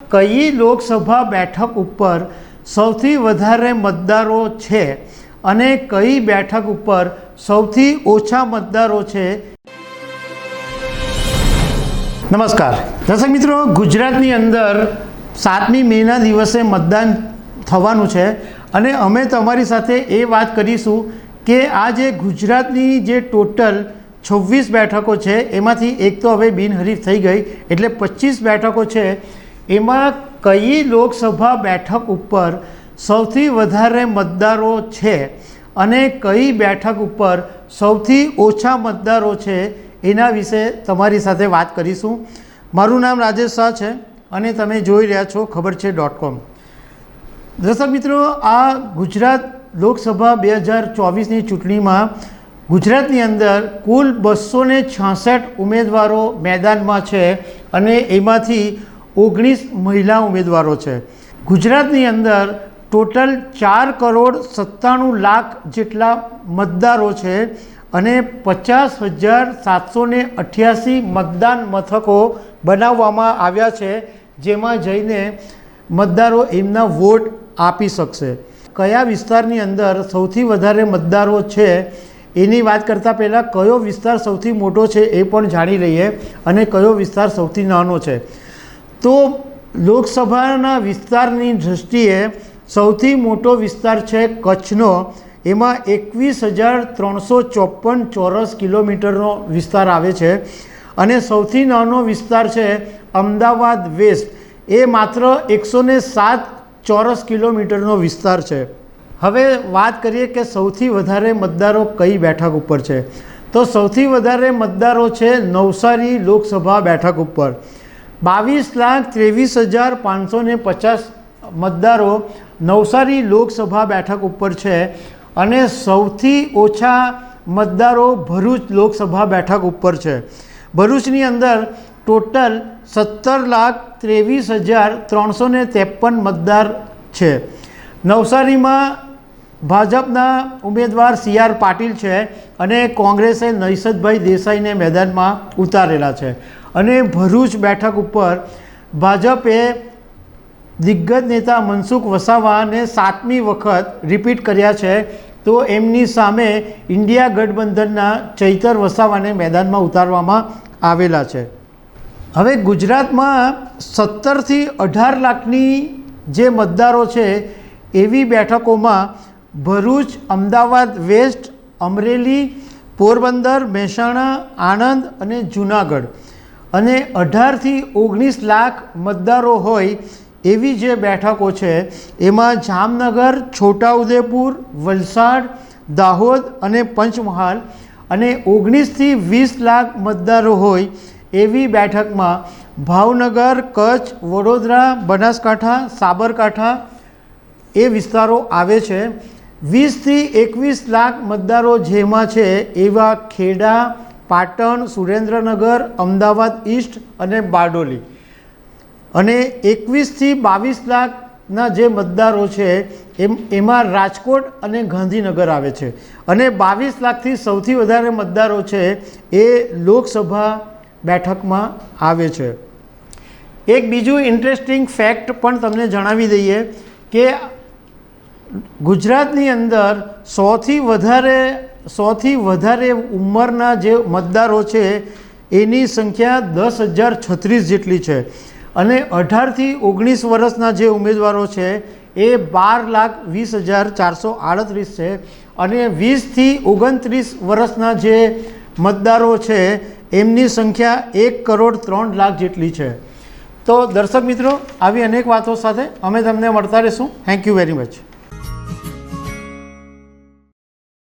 કઈ લોકસભા બેઠક ઉપર સૌથી વધારે મતદારો છે અને કઈ બેઠક ઉપર સૌથી ઓછા મતદારો છે? નમસ્કાર. દર્શક મિત્રો, ગુજરાતની અંદર સાતમી મેના દિવસે મતદાન થવાનું છે અને અમે તમારી સાથે એ વાત કરીશું કે આ જે ગુજરાતની જે ટોટલ છવ્વીસ બેઠકો છે, એમાંથી એક તો હવે બિનહરીફ થઈ ગઈ, એટલે પચીસ બેઠકો છે. એમાં કઈ લોકસભા બેઠક ઉપર સૌથી વધારે મતદારો છે અને કઈ બેઠક ઉપર સૌથી ઓછા મતદારો છે એના વિશે તમારી સાથે વાત કરીશું. મારું નામ રાજેશ શાહ છે અને તમે જોઈ રહ્યા છો ખબર છે ડોટ કોમ. દર્શક મિત્રો, આ ગુજરાત લોકસભા બે હજાર ચોવીસની ચૂંટણીમાં ગુજરાતની અંદર કુલ બસો છાસઠ ઉમેદવારો મેદાનમાં છે અને એમાંથી ઓગણીસ મહિલા ઉમેદવારો છે. ગુજરાતની અંદર ટોટલ ચાર કરોડ સત્તાણું લાખ જેટલા મતદારો છે અને પચાસ હજાર સાતસો ને અઠ્યાસી મતદાન મથકો બનાવવામાં આવ્યા છે, જેમાં જઈને મતદારો એમના વોટ આપી શકશે. કયા વિસ્તારની અંદર સૌથી વધારે મતદારો છે એની વાત કરતાં પહેલાં કયો વિસ્તાર સૌથી મોટો છે એ પણ જાણી લઈએ અને કયો વિસ્તાર સૌથી નાનો છે. તો લોકસભાના વિસ્તારની દૃષ્ટિએ સૌથી મોટો વિસ્તાર છે કચ્છનો. એમાં એકવીસ હજાર ત્રણસો ચોપન ચોરસ કિલોમીટરનો વિસ્તાર આવે છે. અને સૌથી નાનો વિસ્તાર છે અમદાવાદ વેસ્ટ. એ માત્ર એકસો સાત ચોરસ કિલોમીટરનો વિસ્તાર છે. હવે વાત કરીએ કે સૌથી વધારે મતદારો કઈ બેઠક ઉપર છે. તો સૌથી વધારે મતદારો છે નવસારી લોકસભા બેઠક ઉપર. બાવીસ લાખ ત્રેવીસ હજાર પાંચસો ને પચાસ મતદારો નવસારી લોકસભા બેઠક ઉપર છે અને સૌથી ઓછા મતદારો ભરૂચ લોકસભા બેઠક ઉપર છે. ભરૂચની અંદર ટોટલ સત્તર લાખ ત્રેવીસ હજાર ત્રણસો ને ત્રેપન મતદાર છે. નવસારીમાં ભાજપના ઉમેદવાર સી આર પાટીલ છે અને કોંગ્રેસે નૈસદભાઈ દેસાઈને મેદાનમાં ઉતારેલા છે. અને ભરૂચ બેઠક ઉપર ભાજપે દિગ્ગજ નેતા મનસુખ વસાવાને સાતમી વખત રિપીટ કર્યા છે. તો એમની સામે ઇન્ડિયા ગઠબંધનના ચૈતર વસાવાને મેદાનમાં ઉતારવામાં આવેલા છે. હવે ગુજરાતમાં સત્તરથી અઢાર લાખની જે મતદારો છે, એવી બેઠકોમાં ભરૂચ, અમદાવાદ, વેસ્ટ, અમરેલી, પોરબંદર, મહેસાણા, આણંદ અને જૂનાગઢ. અને અઢારથી ઓગણીસ લાખ મતદારો હોય એવી જે બેઠકો છે, એમાં જામનગર, છોટાઉદેપુર, વલસાડ, દાહોદ અને પંચમહાલ અને ઓગણીસથી વીસ લાખ મતદારો હોય એવી બેઠકમાં ભાવનગર, કચ્છ, વડોદરા, બનાસકાંઠા, સાબરકાંઠા એ વિસ્તારો આવે છે. વીસથી એકવીસ લાખ મતદારો જેમાં છે એવા ખેડા પાટણ, સુરેન્દ્રનગર, અમદાવાદ ઈસ્ટ અને બારડોલી. અને એકવીસથી બાવીસ લાખના જે મતદારો છે, એમ, એમાં રાજકોટ અને ગાંધીનગર આવે છે. અને બાવીસ લાખથી સૌથી વધારે મતદારો છે, એ લોકસભા બેઠકમાં આવે છે. એક બીજું ઇન્ટરેસ્ટિંગ ફેક્ટ પણ તમને જણાવી દઈએ કે ગુજરાતની અંદર સૌથી વધારે સૌથી વધારે ઉંમરના જે મતદારો છે, એની સંખ્યા દસ હજાર છત્રીસ જેટલી છે. અને અઢારથી ઓગણીસ વર્ષના જે ઉમેદવારો છે, એ બાર લાખ વીસ હજાર ચારસો આડત્રીસ છે. અને વીસથી ઓગણત્રીસ વર્ષના જે મતદારો છે, એમની સંખ્યા એક કરોડ ત્રણ લાખ જેટલી છે. તો દર્શક મિત્રો, આવી અનેક વાતો સાથે અમે તમને મળતા રહીશું. Thank you very much